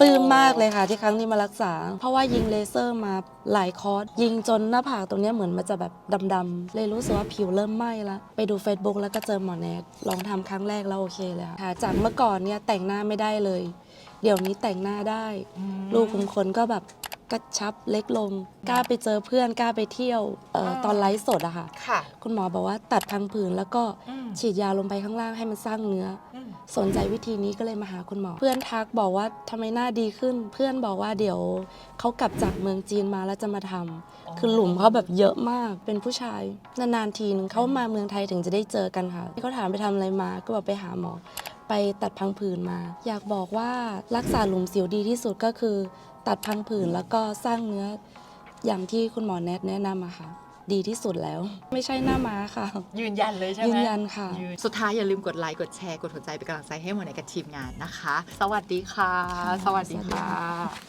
ปลื้มมากเลยค่ะที่ครั้งนี้มารักษา เพราะว่ายิงเลเซอร์มาหลายคอร์สยิงจนหน้าผากตรงเนี้ยเหมือนมันจะแบบดำๆเลยรู้สึกว่าผิวเริ่มไหม้แล้วไปดู Facebook แล้วก็เจอหมอแนทลองทำครั้งแรกแล้วโอเคเลยค่ะ จากเมื่อก่อนเนี่ยแต่งหน้าไม่ได้เลย เดี๋ยวนี้แต่งหน้าได้ ลูกคุณคนก็แบบกระชับเล็กลงกล้าไปเจอเพื่อนกล้าไปเที่ยวเออตอนไลฟ์สดอะค่ะ ค่ะ คุณหมอบอกว่าตัดพังผืนแล้วก็อืม ฉีดยาลงไปข้างล่างให้มันสร้างเนื้ออืม สนใจวิธีนี้ก็เลยมาหาคุณหมอ เพื่อนทักบอกว่าทำไมหน้าดีขึ้น เพื่อนบอกว่าเดี๋ยวเขากลับจากเมืองจีนมาแล้วจะมาทำคือหลุมเขาแบบเยอะมากเป็นผู้ชายนานๆทีนึงเขามาเมืองไทยถึงจะได้เจอกันค่ะเขาถามไปทำอะไรมาก็บอกไปหาหมอ ไปตัดพังผืนมา อยากบอกว่ารักษาหลุมสิวดีที่สุดก็คือ ตัดพังผืนแล้วก็สร้างเนื้ออย่างที่คุณหมอแนะแนะนำอะค่ะ ดีที่สุดแล้ว ไม่ใช่หน้าม้าค่ะ ยืนยันเลยใช่ไหมยืนยันค่ะยืนสุดท้ายอย่าลืมกดไลค์กดแชร์กดหัวใจเป็นกำลังใจให้หมอในกับทีมงานนะคะ สวัสดีค่ะค่ะสวัสดีสวัสดีค่ะค่ะ